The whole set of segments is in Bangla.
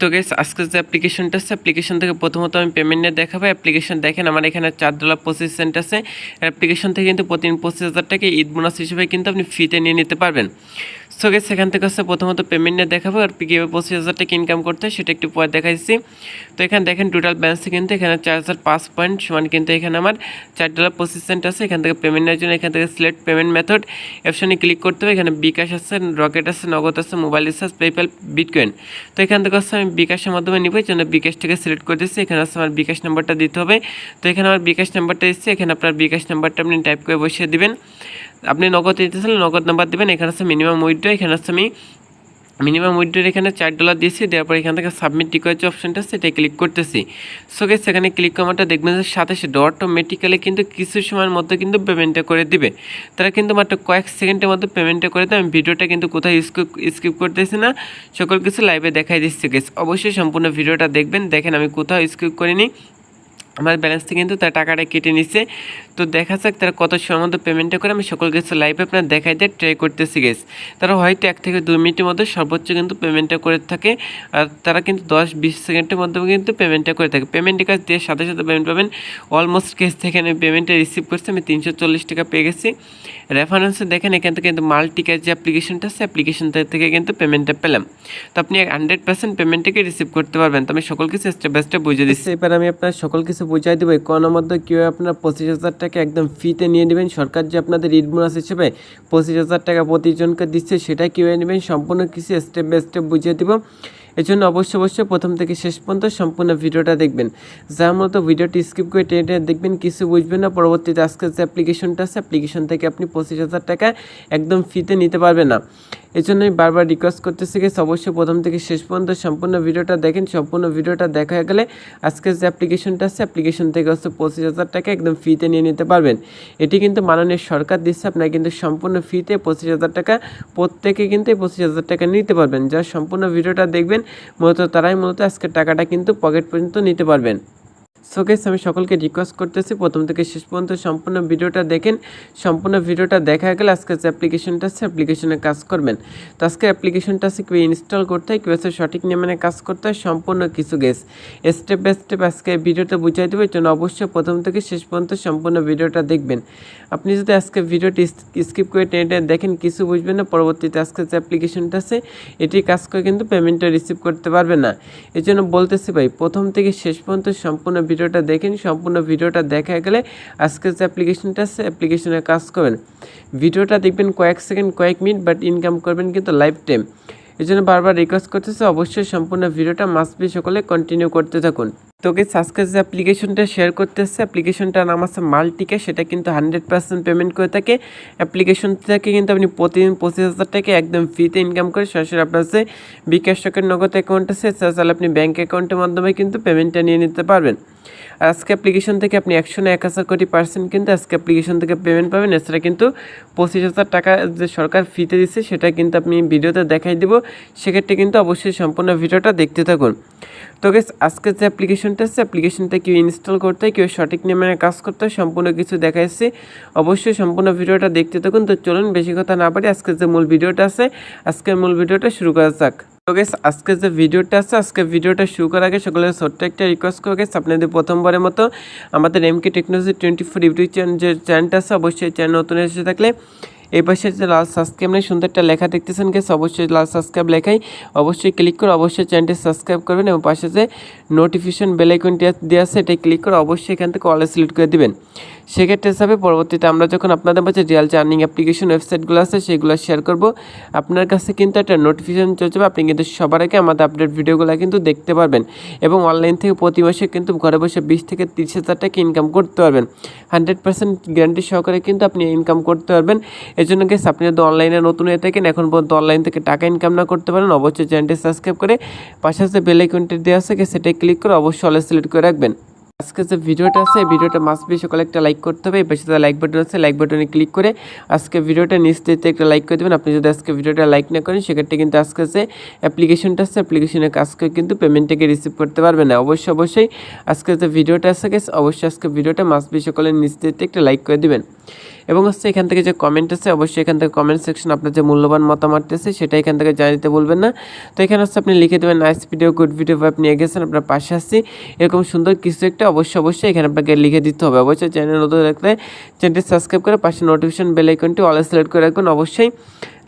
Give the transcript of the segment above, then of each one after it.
তো গেস আজকে যে অ্যাপ্লিকেশনটা আছে অ্যাপ্লিকেশন থেকে প্রথমত আমি পেমেন্ট নিয়ে দেখাবো। অ্যাপ্লিকেশন দেখেন, আমার এখানে চার ডলার পঁচিশ সেন্ট আছে অ্যাপ্লিকেশন থেকে কিন্তু প্রতিদিন পঁচিশ হাজার টাকা ঈদ বোনাস হিসেবে কিন্তু আপনি ফ্রিতে নিয়ে নিতে পারবেন। সো গেস সেখান থেকে হচ্ছে প্রথমত পেমেন্ট নিয়ে দেখাবো আর কীভাবে পঁচিশ হাজার টাকা ইনকাম করতে হয়, সেটা একটু পরে দেখাইছি। তো এখানে দেখেন টোটাল ব্যালেন্সে কিন্তু এখানে চার হাজার পাঁচ পয়েন্ট সমান কিন্তু এখানে আমার চার ডলার পঁচিশ সেন্ট আছে। এখান থেকে পেমেন্ট নেওয়ার জন্য এখান থেকে সিলেক্ট পেমেন্ট মেথড অপশনে ক্লিক করতে হবে, এখানে বিকাশ আছে রকেট আছে, নগদ আছে মোবাইল রিচার্জ পেপ্যাল বিটকয়েন তো এখান থেকে হচ্ছে আমি বিকাশের মাধ্যমে নিব জন্য বিকাশটাকে সিলেক্ট করে দিচ্ছি। এখানে হচ্ছে আমার বিকাশ নাম্বারটা দিতে হবে। তো এখানে আমার বিকাশ নাম্বারটা এসেছে, এখানে আপনার বিকাশ নাম্বারটা আপনি টাইপ করে বসিয়ে দিবেন। আপনি নগদ দিতে চাইলে নগদ নাম্বার দেবেন, এখানে হচ্ছে মিনিমাম উইথড্র এখানে হচ্ছে আমি মিনিমাম উইথড্রোর এখানে চার ডলার দিয়েছি, দেওয়ার পর এখান থেকে সাবমিট টিকোয়েজ অপশনটা আছে এটা ক্লিক করতেছি। সো গেছে সেখানে ক্লিক করাটা দেখবেন যে সাথে সাথে অটোমেটিক্যালি কিন্তু কিছু সময়ের মধ্যে কিন্তু পেমেন্টটা করে দিবে। তারা কিন্তু মাত্র কয়েক সেকেন্ডের মধ্যে পেমেন্টটা করে দেয়, আমি ভিডিওটা কিন্তু কোথাও স্কিপ স্কিপ করতেছি না। সকল কিছু লাইভে দেখাই দিচ্ছি গেস অবশ্যই সম্পূর্ণ ভিডিওটা দেখবেন, দেখেন আমি কোথাও স্কিপ করিনি। আমার ব্যালেন্স থেকে কিন্তু তার টাকাটা কেটে নিচ্ছে তো দেখা যাক তারা কত সময় মতো পেমেন্টটা করে। আমি সকল কিছু লাইভে আপনার দেখাই দিয়ে ট্রাই করতেছি গেস তারা হয়তো এক থেকে দুই মিনিটের মধ্যে সর্বোচ্চ কিন্তু পেমেন্টটা করে থাকে। আর তারা কিন্তু দশ বিশ সেকেন্ডের মধ্যে কিন্তু পেমেন্টটা করে থাকে। পেমেন্টের কাজ দিয়ে সাথে সাথে পেমেন্ট পাবেন। অলমোস্ট কেস থেকে আমি পেমেন্টটা রিসিভ করছি। আমি তিনশো চল্লিশ টাকা পেয়ে গেছি। রেফারেন্সে দেখেন, এখান থেকে কিন্তু মাল্টি ক্যাশ যে অ্যাপ্লিকেশনটা আছে অ্যাপ্লিকেশন থেকে কিন্তু পেমেন্টটা পেলাম। তো আপনি হান্ড্রেড পার্সেন্ট পেমেন্টটাকে রিসিভ করতে পারবেন। তো আমি সকল কিছু স্টেপ বাই স্টেপ বুঝে দিচ্ছি। এবার আমি আপনার সকল কিছু বুঝাই দেবো। কোনের মধ্যে কীভাবে আপনার পঁচিশ হাজার টাকা একদম ফ্রিতে নিয়ে নেবেন? সরকার যে আপনাদের ঈদ বোনাস হিসেবে পঁচিশ হাজার টাকা প্রতিজনকে দিচ্ছে সেটা কীভাবে নেবেন? সম্পূর্ণ কিছু স্টেপ বাই স্টেপ বুঝিয়ে দেবো। এই জন্য অবশ্যই অবশ্যই প্রথম থেকে শেষ পর্যন্ত সম্পূর্ণ ভিডিওটা দেখবেন। যার মতো ভিডিওটি স্কিপ করে টেনে টেনে দেখবেন, কিছু বুঝবেন না। পরবর্তীতে আজকে যে অ্যাপ্লিকেশনটা আছে অ্যাপ্লিকেশন থেকে আপনি পঁচিশ হাজার টাকা একদম ফ্রিতে নিতে পারবেন না। এই জন্য আমি বারবার রিকোয়েস্ট করতেছি গেছে অবশ্যই প্রথম থেকে শেষ পর্যন্ত সম্পূর্ণ ভিডিওটা দেখেন, সম্পূর্ণ ভিডিওটা দেখা হয়ে গেলে আজকে যে অ্যাপ্লিকেশনটা আছে অ্যাপ্লিকেশন থেকে হচ্ছে পঁচিশ হাজার টাকা একদম ফ্রিতে নিয়ে নিতে পারবেন। এটি কিন্তু মাননীয় সরকার দিচ্ছে, আপনার কিন্তু সম্পূর্ণ ফ্রিতে পঁচিশ হাজার টাকা, প্রত্যেকে কিন্তু এই পঁচিশ হাজার টাকা নিতে পারবেন। যার সম্পূর্ণ ভিডিওটা দেখবেন, মূলত তারাই মূলত আজকের টাকাটা কিন্তু পকেট পর্যন্ত নিতে পারবেন। সো গেস আমি সকলকে রিকোয়েস্ট করতেছি, প্রথম থেকে শেষ পর্যন্ত সম্পূর্ণ ভিডিওটা দেখেন। সম্পূর্ণ ভিডিওটা দেখা গেলে আজকে যে অ্যাপ্লিকেশনটা আছে অ্যাপ্লিকেশনে কাজ করবেন। তো আজকে অ্যাপ্লিকেশনটা আছে কীভাবে ইনস্টল করতে হয় কীভাবে সঠিক নিয়মে কাজ করতে হয়, সম্পূর্ণ কিছু গেস স্টেপ বাই স্টেপ আজকে ভিডিওটা বুঝাই দেবো, এই জন্য অবশ্যই প্রথম থেকে শেষ পর্যন্ত সম্পূর্ণ ভিডিওটা দেখবেন। আপনি যদি আজকে ভিডিওটি স্কিপ করে টেনে দেখেন, কিছু বুঝবেন না, পরবর্তীতে আজকে যে অ্যাপ্লিকেশনটা আছে, এটি কাজ করে কিন্তু পেমেন্টটা রিসিভ করতে পারবেন না। এই জন্য বলতেছি ভাই, প্রথম থেকে শেষ পর্যন্ত সম্পূর্ণ ভিডিওটা দেখেন, সম্পূর্ণ ভিডিওটা দেখা গেলে আজকের যে অ্যাপ্লিকেশনটা আছে অ্যাপ্লিকেশনে কাজ করবেন। ভিডিওটা দেখবেন কয়েক সেকেন্ড কয়েক মিনিট বাট ইনকাম করবেন কিন্তু লাইফ টাইম এই জন্য বারবার রিকোয়েস্ট করতেছে, অবশ্যই সম্পূর্ণ ভিডিওটা মাস্ট বি সকলে কন্টিনিউ করতে থাকুন। তোকে সাবস্ক্রাইব যে অ্যাপ্লিকেশনটা শেয়ার করতে আসছে অ্যাপ্লিকেশনটার নাম আছে মাল্টিকে, সেটা কিন্তু হান্ড্রেড পার্সেন্ট পেমেন্ট করে থাকে। অ্যাপ্লিকেশন থেকে কিন্তু আপনি প্রতিদিন পঁচিশ হাজার টাকা একদম ফ্রিতে ইনকাম করে সরাসরি আপনার যে বিকাশ নগদ অ্যাকাউন্ট আছে তাহলে আপনি ব্যাঙ্ক অ্যাকাউন্টের মাধ্যমে কিন্তু পেমেন্টটা নিয়ে নিতে পারবেন। আজকে অ্যাপ্লিকেশন থেকে আপনি একশো না এক হাজার কোটি পার্সেন্ট কিন্তু আজকে অ্যাপ্লিকেশন থেকে পেমেন্ট পাবেন। এছাড়া কিন্তু পঁচিশ হাজার টাকা যে সরকার ফিতে দিচ্ছে, সেটা কিন্তু আপনি ভিডিওতে দেখাই দেবো। সেক্ষেত্রে কিন্তু অবশ্যই সম্পূর্ণ ভিডিওটা দেখতে থাকুন। তো গেস আজকে যে অ্যাপ্লিকেশনটা আছে অ্যাপ্লিকেশনটা কেউ ইনস্টল করতে হয় কেউ সঠিক নিয়মে কাজ করতে হয় সম্পূর্ণ কিছু দেখা এসেছে অবশ্যই সম্পূর্ণ ভিডিওটা দেখতে থাকুন। তো চলুন, বেশি কথা না পারি আজকে যে মূল ভিডিওটা আছে, আজকের মূল ভিডিওটা শুরু করা যাক। তো গেস আজকে যে ভিডিওটা আছে, আজকে ভিডিওটা শুরু করার আগে সকলের ছোট্ট একটা রিকোয়েস্ট করে গেছে আপনাদের প্রথমবারের মতো আমাদের M K technology twenty four YouTube channel যে চ্যানেলটা আছে, অবশ্যই চ্যানেল নতুন এসে থাকলে এই পাশে যে লাল সাবস্ক্রাইব নেই সুন্দর একটা লেখা দেখতেছেন গেছে অবশ্যই লাল সাবস্ক্রাইব লেখাই। অবশ্যই ক্লিক করে অবশ্যই চ্যানেলটি সাবস্ক্রাইব করবেন এবং পাশে যে নোটিফিকেশন বেল আইকনটি দেওয়া আছে, এটাই ক্লিক করে অবশ্যই এখান থেকে অলে সিলেক্ট করে দিবেন। সেক্ষেত্রে হিসাবে পরবর্তীতে আমরা যখন আপনাদের কাছে রিয়াল জার্নিং অ্যাপ্লিকেশন ওয়েবসাইটগুলো আছে, সেগুলো শেয়ার করব। আপনার কাছে কিন্তু একটা নোটিফিকেশন চলে যাবে আপনি কিন্তু সবার আগে আমাদের আপডেট ভিডিওগুলো কিন্তু দেখতে পারবেন এবং অনলাইন থেকে প্রতি মাসে কিন্তু ঘরে বসে বিশ থেকে তিরিশ হাজার টাকা ইনকাম করতে পারবেন। হান্ড্রেড পার্সেন্ট গ্যারান্টি সহকারে কিন্তু আপনি ইনকাম করতে পারবেন। এই জন্য গেস আপনি যদি অনলাইনে নতুন হয়ে থাকেন, এখন পর্যন্ত অনলাইন থেকে টাকা ইনকাম না করতে পারেন, অবশ্যই চ্যানেলটি সাবস্ক্রাইব করে পাশে যে বেল দেওয়া আছে সেটাই ক্লিক করে অবশ্যই অলে সিলেক্ট করে রাখবেন। আজকে যে ভিডিওটা আছে ভিডিওটা মাস্ট বি সকালে একটা লাইক করতে হবে। পাশে লাইক বাটন আছে লাইক বাটনে ক্লিক করে আজকে ভিডিওটা নিশ্চিত একটা লাইক করে দেবেন। আপনি যদি আজকে ভিডিওটা লাইক না করেন, সেক্ষেত্রে কিন্তু আজকে যে অ্যাপ্লিকেশনটা আছে অ্যাপ্লিকেশনের কাজ করে কিন্তু পেমেন্টটাকে রিসিভ করতে পারবে না। অবশ্যই অবশ্যই আজকে যে ভিডিওটা আছে গেছে অবশ্যই আজকে ভিডিওটা মাস্ট বি সকলে নিশ্চিত একটা লাইক করে দেবেন। এবং হচ্ছে এখান থেকে যে কমেন্ট আছে, অবশ্যই এখান থেকে কমেন্ট সেকশন আপনার যে মূল্যবান মতামত আছে, সেটা এখান থেকে জানিতে বলবেন না। তো এখানে হচ্ছে আপনি লিখে দেবেন নাইস ভিডিও গুড ভিডিও বা আপনি এগেছেন আপনার পাশে আসছি এরকম সুন্দর কিছু একটা অবশ্যই অবশ্যই এখানে আপনাকে লিখে দিতে হবে। অবশ্যই চ্যানেল নতুন রাখলে চ্যানেলটি সাবস্ক্রাইব করে পাশে নোটিফিকেশন বেল আইকনটি অল সিলেক্ট করে রাখবেন। অবশ্যই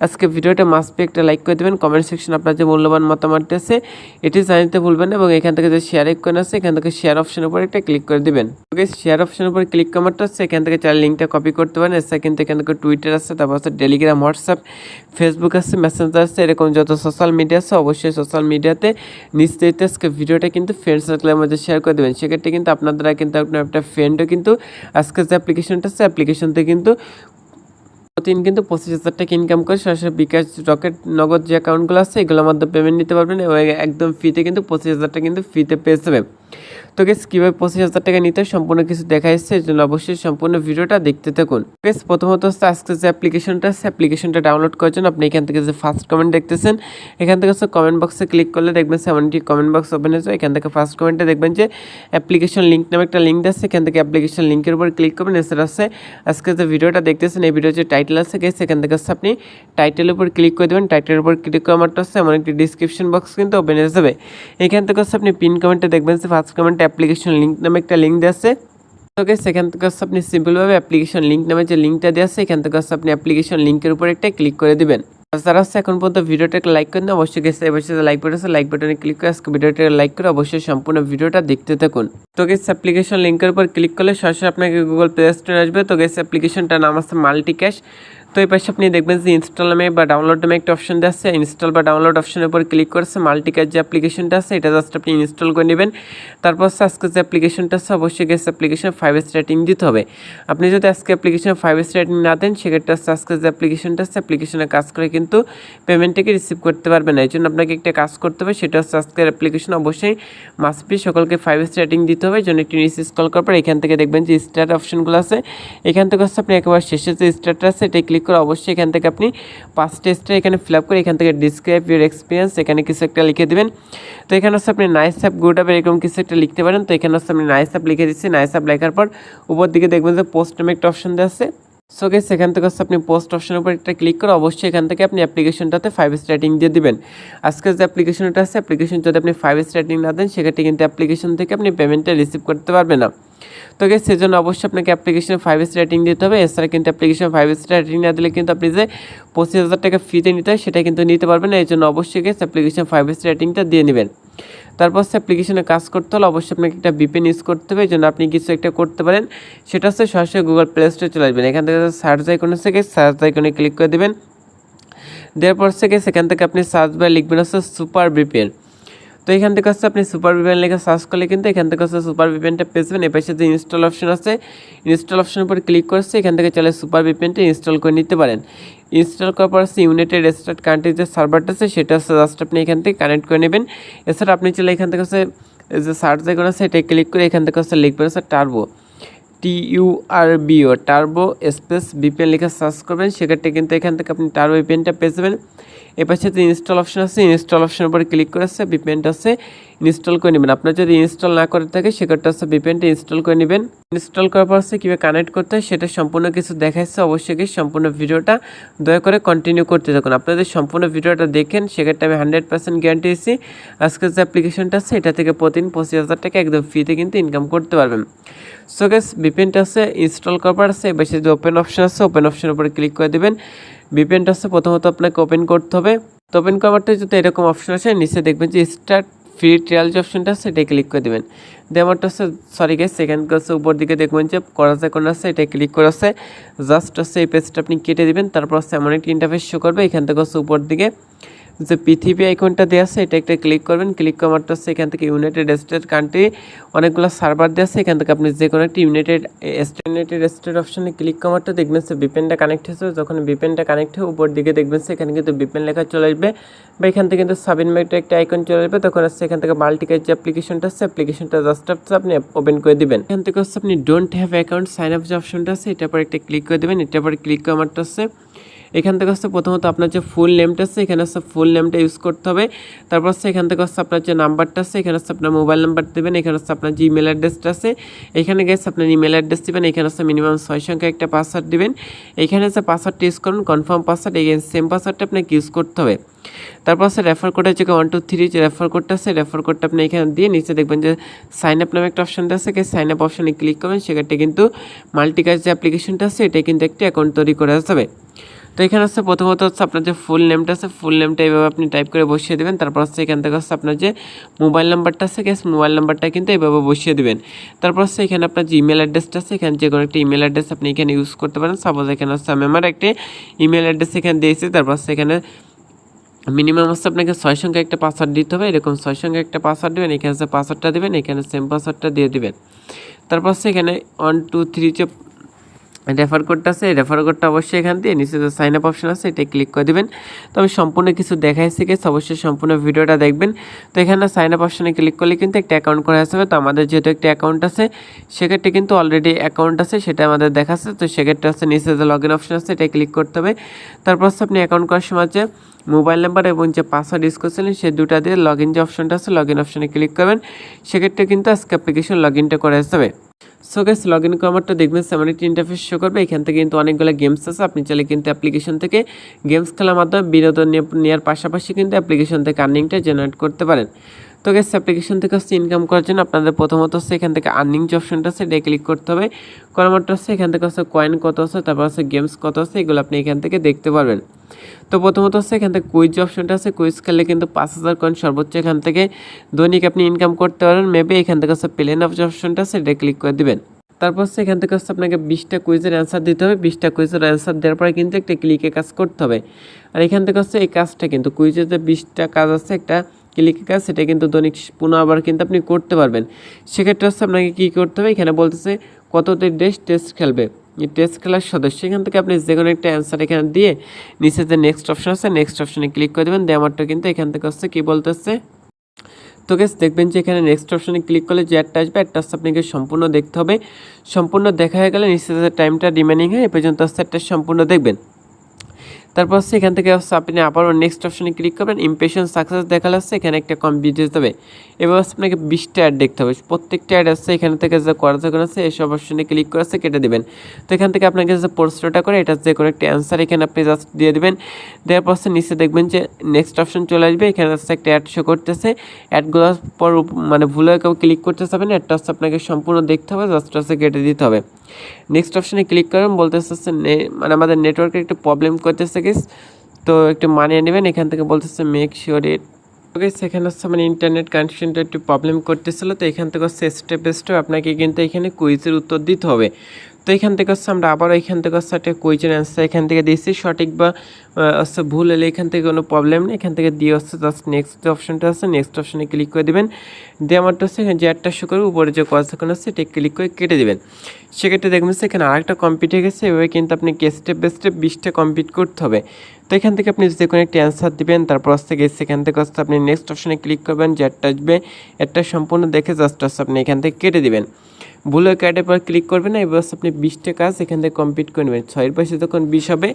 আজকে ভিডিওটা মাস্ট বি একটা লাইক করে দেবেন কমেন্ট সেকশন আপনার যে মূল্যবান মতামত আছে, এটি জানিতে ভুলবেন না এবং এখান থেকে যে শেয়ার আইকন আছে, এখান থেকে শেয়ার অপশনের উপর একটা ক্লিক করে দিবেন। ওকে শেয়ার অপশনের উপর ক্লিক করাটা আছে, এখান থেকে চার লিঙ্কটা কপি করতে পারেন। এছাড়া কিন্তু এখান থেকে টুইটার আছে, তারপর আছে টেলিগ্রাম হোয়াটসঅ্যাপ ফেসবুক আছে মেসেঞ্জার আছে, এরকম যত সোশ্যাল মিডিয়া আছে, অবশ্যই সোশ্যাল মিডিয়াতে নিশ্চয়ই আজকে ভিডিওটা কিন্তু ফ্রেন্ড সার্কেলের মধ্যে শেয়ার করে দেবেন। সেক্ষেত্রে কিন্তু আপনার দ্বারা কিন্তু আপনার একটা ফ্রেন্ডও কিন্তু আজকে যে অ্যাপ্লিকেশনটা আছে অ্যাপ্লিকেশনতে কিন্তু প্রতিদিন কিন্তু পঁচিশ হাজার টাকা ইনকাম করে সরাসরি বিকাশ, রকেট, নগদ যে অ্যাকাউন্টগুলো আছে, এগুলোর মাধ্যমে পেমেন্ট নিতে পারবেন এবং একদম ফ্রিতে কিন্তু পঁচিশ হাজার টাকা কিন্তু ফ্রিতে পেয়ে যাবে তো গেস কীভাবে পঁচিশ হাজার টাকা নিতে সম্পূর্ণ কিছু দেখা এসছে এর জন্য অবশ্যই সম্পূর্ণ ভিডিওটা দেখতে থাকুন। গেস প্রথমত হচ্ছে আজকে যে অ্যাপ্লিকেশনটা আছে অ্যাপ্লিকেশনটা ডাউনলোড করার জন্য আপনি এখান থেকে যে ফার্স্ট কমেন্ট দেখতেছেন, এখান থেকে হচ্ছে কমেন্ট বক্সে ক্লিক করলে দেখবেন সেমন একটি কমেন্ট বক্স ওপেন হয়েছে এখান থেকে ফার্স্ট কমেন্টে দেখবেন যে অ্যাপ্লিকেশন লিঙ্ক নামে একটা লিঙ্ক আছে, এখান থেকে অ্যাপ্লিকেশন লিঙ্কের উপর ক্লিক করবেন, এছাড়া আছে আজকে যে ভিডিওটা দেখতেছেন, এই ভিডিওর যে টাইটেল আছে গেস এখান থেকে হচ্ছে আপনি টাইটেলের উপর ক্লিক করে দেবেন। টাইটেলের উপর ক্লিক করা মাত্র হচ্ছে এমন একটি ডিসক্রিপশন বক্স কিন্তু ওপেন হয়ে যাবে। এখান থেকে হচ্ছে আপনি পিন কমেন্টে দেখবেন যে ফার্স্ট কমেন্টে অ্যাপ্লিকেশন লিঙ্ক নামে একটা লিঙ্ক দেওয়া আছে। ওকে, সেখান থেকে হচ্ছে আপনি সিম্পলভাবে অ্যাপ্লিকেশন লিঙ্ক নামে যে লিঙ্কটা দেওয়া আছে, এখান থেকে হচ্ছে আপনি অ্যাপ্লিকেশন লিঙ্কের উপর একটা ক্লিক করে দিবেন। যারা হচ্ছে এখন পর্যন্ত ভিডিওটাকে লাইক করেন অবশ্যই গেছে অবশ্যই লাইক বাটন আছে, লাইক বাটনে ক্লিক করে আজকে ভিডিওটাকে লাইক করে অবশ্যই সম্পূর্ণ ভিডিওটা দেখতে থাকুন। তো গেস অ্যাপ্লিকেশন লিঙ্কের উপর ক্লিক করলে সরাসরি আপনাকে গুগল প্লে স্টোরে আসবে। তো গেস অ্যাপ্লিকেশনটার নাম আছে মাল্টি ক্যাশ তো এই পাশে আপনি দেখবেন যে ইনস্টল নামে বা ডাউনলোড নামে একটা অপশন আছে। ইনস্টল বা ডাউনলোড অপশনের উপর ক্লিক করছে মাল্টিকার যে অ্যাপ্লিকেশনটা আছে, এটা জাস্ট আপনি ইনস্টল করে নেবেন। তারপর আজকে যে অ্যাপ্লিকেশনটা আছে, অবশ্যই গেছে অ্যাপ্লিকেশন ফাইভ এস রেটিং দিতে হবে। আপনি যদি আজকে অ্যাপ্লিকেশন ফাইভ এস রেটিং না দেন, সেক্ষেত্রে আজকে যে অ্যাপ্লিকেশনটা আছে অ্যাপ্লিকেশনে কাজ করে কিন্তু পেমেন্টটাকে রিসিভ করতে পারবেন না। এই জন্য আপনাকে একটা কাজ করতে হবে, সেটা হচ্ছে আজকের অ্যাপ্লিকেশন অবশ্যই মাস্ট বি সকলকে ফাইভ এস রেটিং দিতে হবে। জন্য একটি নিচে স্কল করার পর এখান থেকে দেখবেন যে স্টার্ট অপশনগুলো আছে। এখান থেকে হচ্ছে আপনি একেবারে শেষে যে স্টার্টটা আছে এটা ক্লিক করে অবশ্যই এখান থেকে আপনি পাঁচটা স্টার এখানে ফিল আপ করে এখান থেকে ডিসক্রাইব ইউর এক্সপিরিয়েন্স এখানে কিছু একটা লিখে দেবেন। তো এখানে হচ্ছে আপনি নাইস অ্যাপ গুড অ্যাপ এরকম কিছু একটা লিখতে পারেন। তো এখানে হচ্ছে আমি নাইস অ্যাপ লিখে দিচ্ছি। নাইস অ্যাপ লেখার পর উপর দিকে দেখবেন যে পোস্ট নামে একটা অপশন দেওয়া আছে। সো গেস এখান থেকে হচ্ছে আপনি পোস্ট অপশনের উপর একটা ক্লিক করে অবশ্যই এখান থেকে আপনি অ্যাপ্লিকেশনটাতে ফাইভ স্টার রেটিং দিয়ে দিবেন। আজকের যে অ্যাপ্লিকেশনটা আছে অ্যাপ্লিকেশন যদি আপনি ফাইভ স্টার রেটিং না দেন, সেক্ষেত্রে কিন্তু অ্যাপ্লিকেশন থেকে আপনি পেমেন্টটা রিসিভ করতে পারবেন না। তো গেস সেজন্য অবশ্যই আপনাকে অ্যাপ্লিকেশনে ফাইভ স্টার রেটিং দিতে হবে। এছাড়া কিন্তু অ্যাপ্লিকেশন ফাইভ স্টার রেটিং না দিলে কিন্তু আপনি যে পঁচিশ হাজার টাকা ফ্রিতে নিতে হয়, সেটা কিন্তু নিতে পারবেন এই জন্য অবশ্যই গেস অ্যাপ্লিকেশন ফাইভ স্টার রেটিংটা দিয়ে নেবেন। তারপর হচ্ছে অ্যাপ্লিকেশনে কাজ করতে হলে অবশ্যই আপনাকে একটা বিপেন ইউজ করতে হবে। এই জন্য আপনি কিছু একটা করতে পারেন। সেটা হচ্ছে সরাসরি গুগল প্লে স্টোরে চলে আসবেন। এখান থেকে সার্চ আইকনে থেকে সার্চ আইকনে ক্লিক করে দেবেন। দেওয়ার পর থেকে সেখান থেকে আপনি সার্চ বাই লিখবেন হচ্ছে সুপার বিপিএন তো এখান থেকে হচ্ছে আপনি সুপার ভিপিএন লেখা সার্চ করলে কিন্তু এখান থেকে হচ্ছে সুপার ভিপিএনটা পেয়ে যাবেন। পাশে যে ইনস্টল অপশন আছে ইনস্টল অপশনের উপর ক্লিক করছে এখান থেকে চলে সুপার ভিপিএনটা ইনস্টল করে নিতে পারেন। ইনস্টল করার পর হচ্ছে ইউনাইটেড স্টেট কান্ট্রি যে সার্ভারটা আছে, সেটা হচ্ছে জাস্ট আপনি এখান থেকে কানেক্ট করে নেবেন। এছাড়া আপনি চলে এখান থেকে হচ্ছে যে সার্চ আইকন আছে এটা ক্লিক করে এখান থেকে হচ্ছে লিখবেন হচ্ছে turbo T U R B O turbo space VPN লিখে সার্চ করবেন, সেক্ষেত্রে কিন্তু এখান থেকে আপনি টার্বো বিপিএনটা পেয়ে যাবেন। এ পাশে যে ইনস্টল অপশন আছে ইনস্টল অপশনের উপরে ক্লিক করে আছে ভিপিএনটা আছে। ইনস্টল করে নেবেন। আপনার যদি ইনস্টল না করে থাকে, সেক্ষেত্রে হচ্ছে ভিপিএনটা ইনস্টল করে নেবেন। ইনস্টল করার পর হচ্ছে কীভাবে কানেক্ট করতে হয়, সেটা সম্পূর্ণ কিছু দেখাচ্ছে অবশ্যই কি সম্পূর্ণ ভিডিওটা দয়া করে কন্টিনিউ করতে থাকুন। আপনাদের সম্পূর্ণ ভিডিওটা দেখেন, সেক্ষেত্রে আমি হান্ড্রেড পার্সেন্ট গ্যারান্টি দিচ্ছি আজকের যে অ্যাপ্লিকেশনটা আছে, এটা থেকে প্রতিদিন পঁচিশ হাজার টাকা একদম ফ্রিতে কিন্তু ইনকাম করতে পারবেন। সো গ্যাস ভিপিএনটা আছে ইনস্টল করার পর আছে, এবার যে ওপেন অপশন আছে ওপেন অপশনের উপরে ক্লিক করে দেবেন। ভিপিএনটা আছে, প্রথমত আপনাকে ওপেন করতে হবে। তো ওপেন করারটা যদি এরকম অপশন আছে নিচে দেখবেন যে স্টার্ট ফ্রি ট্রায়াল যে অপশনটা আছে, এটাই ক্লিক করে দেবেন। দেওয়ারটা হচ্ছে সরি গেস সেকেন্ড হচ্ছে উপর দিকে দেখবেন যে করা যায় কোন আছে এটা ক্লিক করে আছে। জাস্ট হচ্ছে এই পেজটা আপনি কেটে দেবেন, তারপর হচ্ছে এমন একটি ইন্টারফেস শো করবে, এখান থেকে হচ্ছে উপর দিকে যে পৃথিবী আইকনটা দেওয়া আছে, এটা একটা ক্লিক করবেন। ক্লিক করার হচ্ছে এখান থেকে ইউনাইটেড স্টেট কান্ট্রি অনেকগুলো সার্ভার দেওয়া আছে। এখান থেকে আপনি যে কোনো একটি ইউনাইটেড ইউনাইটেড স্টেট অপশানে ক্লিক করারটা দেখবেন সে বিপেনটা কানেক্ট হয়েছে। যখন বিপেনটা কানেক্ট হয়ে উপর দিকে দেখবেন সে এখানে কিন্তু বিপেন লেখা চলে আসবে বা এখান থেকে কিন্তু সাবিন মাইটের একটা আইকন চলে আসবে। তখন হচ্ছে এখান থেকে মাল্টিকার যে অ্যাপ্লিকেশনটা আছে। অ্যাপ্লিকেশনটা জাস্ট আপনি ওপেন করে দিবেন। এখান থেকে হচ্ছে আপনি don't have account sign up যে অপশনটা আছে, এটার পর একটা ক্লিক করে দেবেন। এটার পর ক্লিক করারটা হচ্ছে এখান থেকে হচ্ছে প্রথমত আপনার যে ফুল নেমটা আছে, এখানে হচ্ছে ফুল নেমটা ইউজ করতে হবে। তারপর হচ্ছে এখান থেকে হচ্ছে আপনার যে নাম্বারটা আছে, এখানে হচ্ছে আপনার মোবাইল নাম্বার দেবেন, এখানে হচ্ছে আপনার যে ইমেল অ্যাড্রেসটা আছে। এখানে গেছে আপনার ইমেল অ্যাড্রেস দেবেন, এখানে হচ্ছে মিনিমাম ছয় সংখ্যা একটা পাসওয়ার্ড দেবেন। এখানে হচ্ছে পাসওয়ার্ডটা ইউজ করুন কনফার্ম পাসওয়ার্ড এই সেম পাসওয়ার্ডটা আপনাকে ইউজ করতে হবে। তারপর হচ্ছে রেফার কোডের যে ওয়ান টু থ্রি যে রেফার কোডটা আছে রেফার কোডটা আপনি এখানে দিয়ে নিচে দেখবেন যে সাইন আপ নামে একটা অপশন আছে। সাইন আপ অপশনে ক্লিক করবেন, সেক্ষেত্রে কিন্তু মাল্টিকাজ যে অ্যাপ্লিকেশনটা আছে, এটা কিন্তু একটি অ্যাকাউন্ট তৈরি করে যাবে তো এখানে হচ্ছে প্রথমত হচ্ছে আপনার যে ফুল নেমটা আছে ফুল নেমটা এইভাবে আপনি টাইপ করে বসিয়ে দেবেন। তারপর হচ্ছে এখান থেকে হচ্ছে আপনার যে মোবাইল নাম্বারটা আছে গ্যাস মোবাইল নাম্বারটা কিন্তু এইভাবে বসিয়ে দেবেন। তারপর হচ্ছে এখানে আপনার যে ইমেল অ্যাড্রেসটা আছে, এখানে যে কোনো একটা ইমেল অ্যাড্রেস আপনি এখানে ইউজ করতে পারেন। সাপোজ এখানে হচ্ছে আমি আমার একটি ইমেল অ্যাড্রেস এখানে দিয়েছি, তারপর হচ্ছে এখানে মিনিমাম হচ্ছে আপনাকে ছয় সংখ্যা একটা পাসওয়ার্ড দিতে হবে। এরকম ছয় সংখ্যা একটা পাসওয়ার্ড দেবেন, এখানে হচ্ছে পাসওয়ার্ডটা দেবেন, এখানে সেম পাসওয়ার্ডটা দিয়ে দেবেন। তারপর হচ্ছে এখানে ওয়ান টু থ্রি যে রেফার কোডটা আছে রেফার কোডটা অবশ্যই এখান দিয়ে নিচে যে সাইন আপ অপশন আছে এটা ক্লিক করে দেবেন। তো আমি সম্পূর্ণ কিছু দেখাইছি গেছে অবশ্যই সম্পূর্ণ ভিডিওটা দেখবেন। তো এখানে সাইন আপ অপশনে ক্লিক করলে কিন্তু একটা অ্যাকাউন্ট করা আসবে তো আমাদের যেহেতু একটা অ্যাকাউন্ট আছে, সেক্ষেত্রে কিন্তু অলরেডি অ্যাকাউন্ট আছে, সেটা আমাদের দেখাচ্ছে তো সেক্ষেত্রে আছে নিচে যে লগ ইন অপশন আছে এটা ক্লিক করতে হবে। তারপর হচ্ছে আপনি অ্যাকাউন্ট করার সময় যে মোবাইল নাম্বার এবং যে পাসওয়ার্ড ইউজ করছিলেন, সেই দুটা দিয়ে লগ ইন যে অপশনটা আছে লগ ইন অপশনে ক্লিক করবেন। সেক্ষেত্রে কিন্তু আজকে অ্যাপ্লিকেশন লগ ইনটা করে আসবে সো গেস লগ ইন কমারটা দেখবেন সেমন একটি ইন্টারফেস শো করবে। এখান থেকে কিন্তু অনেকগুলো গেমস আছে। আপনি চাইলে কিন্তু অ্যাপ্লিকেশন থেকে গেমস খেলার মাধ্যমে বিনোদন নেওয়ার পাশাপাশি কিন্তু অ্যাপ্লিকেশন থেকে আর্নিংটা জেনারেট করতে পারেন। তো গেস অ্যাপ্লিকেশন থেকে হচ্ছে ইনকাম করার জন্য আপনাদের প্রথমত হচ্ছে এখান থেকে আর্নিং যে অপশনটা আছে এটা ক্লিক করতে হবে। করার মাত্র হচ্ছে এখান থেকে হচ্ছে কয়েন কত আছে, তারপর হচ্ছে গেমস কত আছে, এগুলো আপনি এখান থেকে দেখতে পারবেন। তো প্রথমত হচ্ছে এখান থেকে কুইজ যে অপশনটা আছে কুইজ খেললে কিন্তু পাঁচ হাজার কয়েন সর্বোচ্চ এখান থেকে দৈনিক আপনি ইনকাম করতে পারেন। মেবি এখান থেকে হচ্ছে প্লেন অফ যে অপশনটা আছে এটা ক্লিক করে দিবেন। তারপর হচ্ছে এখান থেকে হচ্ছে আপনাকে বিশটা কুইজের অ্যান্সার দিতে হবে। বিশটা কুইজের অ্যান্সার দেওয়ার পরে কিন্তু একটা ক্লিকে কাজ করতে হবে। আর এখান থেকে হচ্ছে এই কাজটা কিন্তু কুইজের যে বিশটা কাজ আছে, একটা ক্লিকে কাজ, সেটা কিন্তু দৈনিক পুনঃ আবার কিন্তু আপনি করতে পারবেন। সেক্ষেত্রে হচ্ছে আপনাকে কী করতে হবে? এখানে বলতেছে কতটি দেশ টেস্ট খেলবে? টেস্ট খেলার সদস্য, এখান থেকে আপনি যে কোনো একটা অ্যান্সার এখানে দিয়ে নিচে যে নেক্সট অপশন আছে নেক্সট অপশনে ক্লিক করে দেবেন। দেওয়ারটা কিন্তু এখান থেকে হচ্ছে কী বলতেছে? তো গেস দেখবেন যে এখানে নেক্সট অপশনে ক্লিক করলে যে অ্যাডটা আসবে অ্যাডটা হচ্ছে আপনাকে সম্পূর্ণ দেখতে হবে। সম্পূর্ণ দেখা হয়ে গেলে যে টাইমটা রিমেনিং হয়, এ পর্যন্ত হচ্ছে একটা সম্পূর্ণ দেখবেন। তারপর হচ্ছে এখান থেকে হচ্ছে আপনি আবারও নেক্সট অপশানে ক্লিক করবেন ইমপ্রেশন সাকসেস দেখা যাচ্ছে এখানে একটা কমপ্লিট দিতে হবে এবার হচ্ছে আপনাকে বিশটা অ্যাড দেখতে হবে। প্রত্যেকটা অ্যাড আছে এখানে থেকে যে করা যখন আছে এইসব অপশনে ক্লিক করে আছে কেটে দেবেন। তো এখান থেকে আপনাকে যে প্রশ্নটা করে, এটা যে কোনো একটা অ্যান্সার এখানে আপনি জাস্ট দিয়ে দেবেন। দেওয়ার পর নিচে দেখবেন যে নেক্সট অপশন চলে আসবে। এখানে হচ্ছে একটা অ্যাড শো করতেছে। অ্যাডগুলোর পর মানে ভুলে কেউ ক্লিক করতে যাবেন। অ্যাডটা হচ্ছে আপনাকে সম্পূর্ণ দেখতে হবে জাস্ট হচ্ছে কেটে দিতে হবে। নেক্সট অপশানে ক্লিক করেন, বলতেছে হচ্ছে মানে আমাদের নেটওয়ার্কে একটু প্রবলেম করতেছে গেস তো একটু মানিয়ে নেবেন। এখান থেকে বলতেছে মেক শিওর ইট ওকে, সেখানে হচ্ছে মানে ইন্টারনেট কানেকশনটা একটু প্রবলেম করতেছিল, তো এখান থেকে হচ্ছে স্টেপ স্টেপ আপনাকে কিন্তু এখানে কুইজের উত্তর দিতে হবে। তো এখান থেকে হচ্ছে আমরা আবারও এখান থেকে হচ্ছে একটা কুইজের অ্যান্সার এখান থেকে দিয়েছি, সঠিক বা হচ্ছে ভুল এলে এখান থেকে কোনো প্রবলেম নেই, এখান থেকে দিয়ে হচ্ছে জাস্ট নেক্সট যে অপশনটা আছে নেক্সট অপশনে ক্লিক করে দেবেন। দিয়ে আমারটা হচ্ছে এখানে যে একটা শো করে উপরে যে সেকেন্ড আছে, সেটা ক্লিক করে কেটে দেবেন। সেক্ষেত্রে দেখবেন সেখানে আরেকটা কমপ্লিট হয়ে গেছে, এভাবে কিন্তু আপনি স্টেপ বাই স্টেপ বিশটা কমপ্লিট করতে হবে। তো এখান থেকে আপনি যে কোনো একটা অ্যান্সার দিবেন, তারপর হচ্ছে গিয়ে সেখান থেকে হচ্ছে আপনি নেক্সট অপশনে ক্লিক করবেন, যে একটা আসবে, একটা সম্পূর্ণ দেখে জাস্ট হচ্ছে আপনি এখান থেকে কেটে দিবেন। ভুলে কেটে পর ক্লিক করবেন এবার হচ্ছে আপনি বিশটা কাজ এখান থেকে কমপ্লিট করে নেবেন। ছয়ের পাশে যখন বিশ হবে,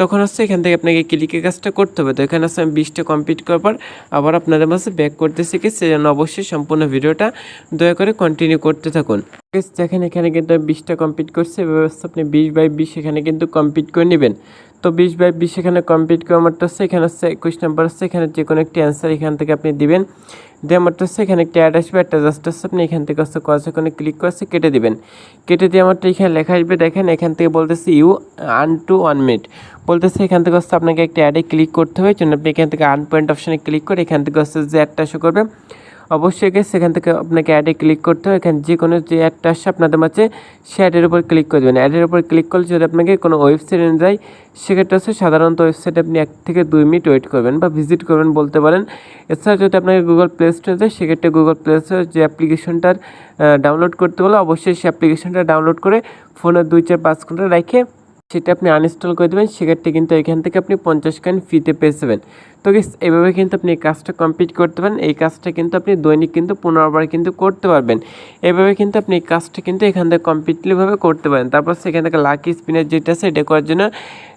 তখন হচ্ছে এখান থেকে আপনাকে ক্লিকের কাজটা করতে হবে। তো এখানে হচ্ছে আমি বিশটা কমপ্লিট করার পর আবার আপনাদের মাঝে ব্যাক করতে শিখে সেজন্য অবশ্যই সম্পূর্ণ ভিডিওটা দয়া করে কন্টিনিউ করতে থাকুন। দেখেন এখানে কিন্তু বিশটা কমপ্লিট করছে, এবার হচ্ছে আপনি বিশ বাই বিশ এখানে কিন্তু কমপ্লিট করে নেবেন। তো বিশ বাই বিশ এখানে কমপ্লিট করে আমারটা হচ্ছে, এখানে হচ্ছে একুশ নাম্বার হচ্ছে, এখানে যে কোনো একটি অ্যান্সার এখান থেকে আপনি দিবেন। দিয়ে আমারটা হচ্ছে এখানে একটি অ্যাড আসবে, একটা জাস্ট হচ্ছে আপনি এখান থেকে হচ্ছে কজ এখানে ক্লিক করছে কেটে দিবেন। কেটে দিয়ে আমারটা এখানে লেখা আসবে, দেখেন এখান থেকে বলতেছে ইউ আন টু ওয়ান মিনিট বলতেছে এখান থেকে হচ্ছে আপনাকে একটা অ্যাডে ক্লিক করতে হবে জন্য আপনি এখান থেকে আন পয়েন্ট অপশানে ক্লিক করে এখান থেকে হচ্ছে যে অ্যাডটা শো করবে অবশ্যই গেছে সেখান থেকে আপনাকে অ্যাডে ক্লিক করতে হবে। এখানে যে কোনো যে অ্যাডটা আসছে আপনাদের মাঝে, সে অ্যাডের উপর ক্লিক করে দেবেন। অ্যাডের উপর ক্লিক করলে যদি আপনাকে কোনো ওয়েবসাইটে নিয়ে যায় সেক্ষেত্রে হচ্ছে সাধারণত ওয়েবসাইটে আপনি এক থেকে দুই মিনিট ওয়েট করবেন বা ভিজিট করবেন বলতে পারেন। এছাড়া যদি আপনাকে গুগল প্লে স্টোরে যায় সেক্ষেত্রে গুগল প্লে স্টোরে যে অ্যাপ্লিকেশনটার ডাউনলোড করতে হলে অবশ্যই সেই অ্যাপ্লিকেশনটা ডাউনলোড করে ফোনে দুই চার পাঁচ ঘণ্টা রেখে সেটা আপনি আনইনস্টল করে দেবেন, সেক্ষেত্রে কিন্তু এখান থেকে আপনি পঞ্চাশ কয়েন ফ্রিতে পেয়ে যাবেন। তো গেস এইভাবে কিন্তু আপনি এই কাজটা কমপ্লিট করতে পারেন। এই কাজটা কিন্তু আপনি দৈনিক কিন্তু পুনরাবার কিন্তু করতে পারবেন। এভাবে কিন্তু আপনি এই কাজটা কিন্তু এখান থেকে কমপ্লিটলিভাবে করতে পারেন। তারপর সেখান থেকে লাকি স্পিনার যেটা আছে, এটা করার জন্য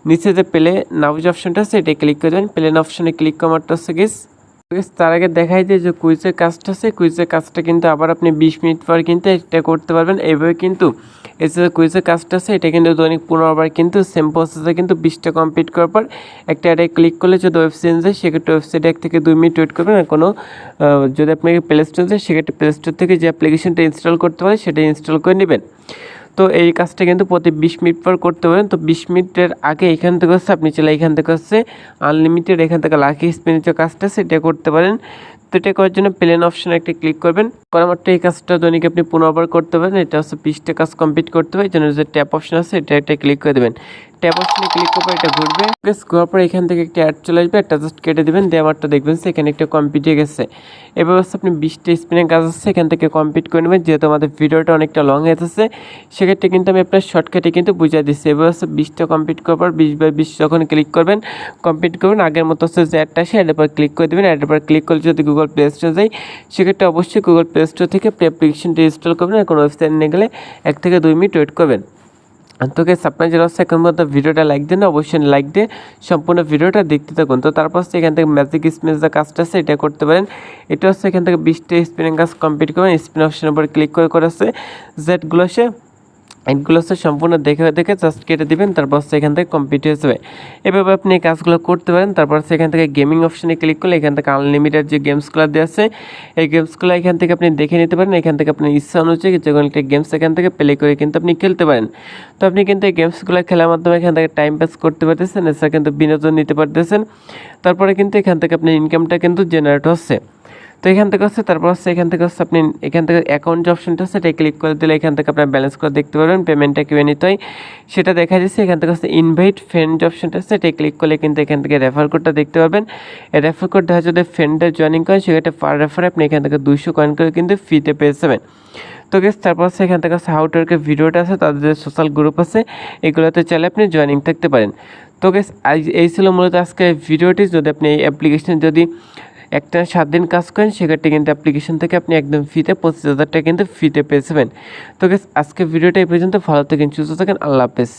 নিচে যে প্লে নাউজ অপশনটা আছে, এটা ক্লিক করে দেবেন। প্লেন অপশনে ক্লিক করারটা হচ্ছে গেস গেস তার আগে দেখাই যায় যে কুইজের কাজটা আছে। কুইজের কাজটা কিন্তু আবার আপনি বিশ মিনিট পর কিন্তু এটা করতে পারবেন। এইভাবে কিন্তু এই যে কুইজের কাজটা আছে, এটা কিন্তু দৈনিক পুনরাবার কিন্তু সেম প্রসেসে কিন্তু বিশটা কমপ্লিট করার পর একটা অ্যাডে ক্লিক করলে যদি ওয়েবসাইট যায়, সেক্ষেত্রে ওয়েবসাইটে এক থেকে দুই মিনিট ওয়েট করবেন। আর কোনো যদি আপনাকে প্লে স্টোর যায়, সেক্ষেত্রে প্লে স্টোর থেকে যে অ্যাপ্লিকেশনটা ইনস্টল করতে পারে সেটা ইনস্টল করে নেবেন। তো এই কাজটা কিন্তু প্রতি বিশ মিনিট পর করতে পারেন। তো বিশ মিনিটের আগে এখান থেকে হচ্ছে আপনি চলে এখান থেকে হচ্ছে আনলিমিটেড এখান থেকে লাকি স্পিনের যে কাজটা সেটা করতে পারেন। তো এটা করার জন্য প্লেন অপশনে একটা ক্লিক করবেন। করার মাত্র এই কাজটা দৈনিক আপনি পুনরাবার করতে পারেন এটা হচ্ছে বিশটা কাজ কমপ্লিট করতে হবে। এই জন্য যে ট্যাপ অপশন আছে, এটা একটা ক্লিক করে দেবেন। ট্যাপ অপশনে ক্লিক করবে এটা ঘুরবে। ঘোরার পর এখান থেকে একটা অ্যাড চলে আসবে। একটা জাস্ট কেটে দেবেন। দিয়ে আমারটা দেখবেন সেখানে একটা কমপ্লিট হয়ে গেছে। এবার হচ্ছে আপনি বিশটা স্পিনের কাজ আছে এখান থেকে কমপ্লিট করে নেবেন। যেহেতু আমাদের ভিডিওটা অনেকটা লং হয়ে যাচ্ছে, সেক্ষেত্রে কিন্তু আমি আপনার শর্টকাটে কিন্তু বুঝিয়ে দিচ্ছি। এবার হচ্ছে বিশটা কমপ্লিট করার পর বিশ বাই বিশ যখন ক্লিক করবেন কমপ্লিট করবেন, আগের মতো হচ্ছে যে অ্যাডটা আসে অ্যাডের পর ক্লিক করে দেবেন। অ্যাডের পর ক্লিক করলে যদি গুগল প্লে স্টোর যাই, সেক্ষেত্রে অবশ্যই গুগল প্লে স্টোর থেকে প্লে অ্যাপ্লিকেশনটি ইনস্টল করবেন আর কোনো ওয়েবসাইট নিয়ে গেলে এক থেকে দুই মিনিট ওয়েট করবেন। তো গেস আপনার যারা হচ্ছে এখন মধ্যে ভিডিওটা লাইক দেন অবশ্যই লাইক দিয়ে সম্পূর্ণ ভিডিওটা দেখতে থাকুন। তো তারপর হচ্ছে এখান থেকে ম্যাজিক স্পিনের যে কাজটা আছে, এটা করতে পারেন। এটা হচ্ছে এখান থেকে বিশটা স্পিনিং কাজ কমপ্লিট করবেন। স্পিন অপশনের উপর ক্লিক করে করে হচ্ছে জেডগুলো সে এগুলো হচ্ছে সম্পূর্ণ দেখে দেখে জাস্ট কেটে দিবেন, তারপর এখান থেকে কমপ্লিট হয়ে যাবে। এভাবে আপনি এই কাজগুলো করতে পারেন, তারপর এখান থেকে গেমিং অপশানে ক্লিক করলে এখান থেকে আনলিমিটেড যে গেমসগুলো দেওয়া আছে, এই গেমসগুলো এখান থেকে আপনি দেখে নিতে পারেন। এখান থেকে আপনার ইচ্ছা অনুযায়ী যে কোনো একটা গেমস এখান থেকে প্লে করে কিন্তু আপনি খেলতে পারেন। তো আপনি কিন্তু এই গেমসগুলো খেলার মাধ্যমে এখান থেকে টাইম পাস করতে পারতেছেন, এছাড়া কিন্তু বিনোদন নিতে পারতেছেন। তারপরে কিন্তু এখান থেকে আপনার ইনকামটা কিন্তু জেনারেট হচ্ছে। তো এখান থেকে হচ্ছে, তারপর হচ্ছে এখান থেকে হচ্ছে আপনি, এখান থেকে অ্যাকাউন্ট যে অপশনটা আছে এটা ক্লিক করে দিলে এখান থেকে আপনার ব্যালেন্স করে দেখতে পারবেন পেমেন্টটা কীভাবে নিতে হয়, সেটা দেখা যাচ্ছে এখান থেকে হচ্ছে ইনভাইট ফ্রেন্ড যে অপশনটা আছে এটা ক্লিক করলে কিন্তু এখান থেকে রেফার কোডটা দেখতে পারবেন। এই রেফার কোডটা হচ্ছে যদি ফ্রেন্ডের জয়েনিং করেন, সেক্ষেত্রে পার রেফারে আপনি এখান থেকে দুইশো কয়েন করে কিন্তু ফ্রিতে পেয়ে যাবেন। তো গেস তারপর হচ্ছে এখান থেকে হচ্ছে হাউটারকে ভিডিওটা আছে, তাদের যে সোশ্যাল গ্রুপ আছে, এগুলোতে চাইলে আপনি জয়েনিং থাকতে পারেন। তো গেস এই ছিল মূলত আজকে ভিডিওটি যদি আপনি এই অ্যাপ্লিকেশন যদি একটা সাত দিন কাজ করেন, সেক্ষেত্রে কিন্তু অ্যাপ্লিকেশন থেকে আপনি একদম ফ্রিতে পঁচিশ হাজার টাকা কিন্তু ফ্রিতে পেয়ে যাবেন। তো আজকে ভিডিওটা এই পর্যন্ত। ভালো থাকেন, সুস্থ থাকেন, আল্লাহ হাফেজ।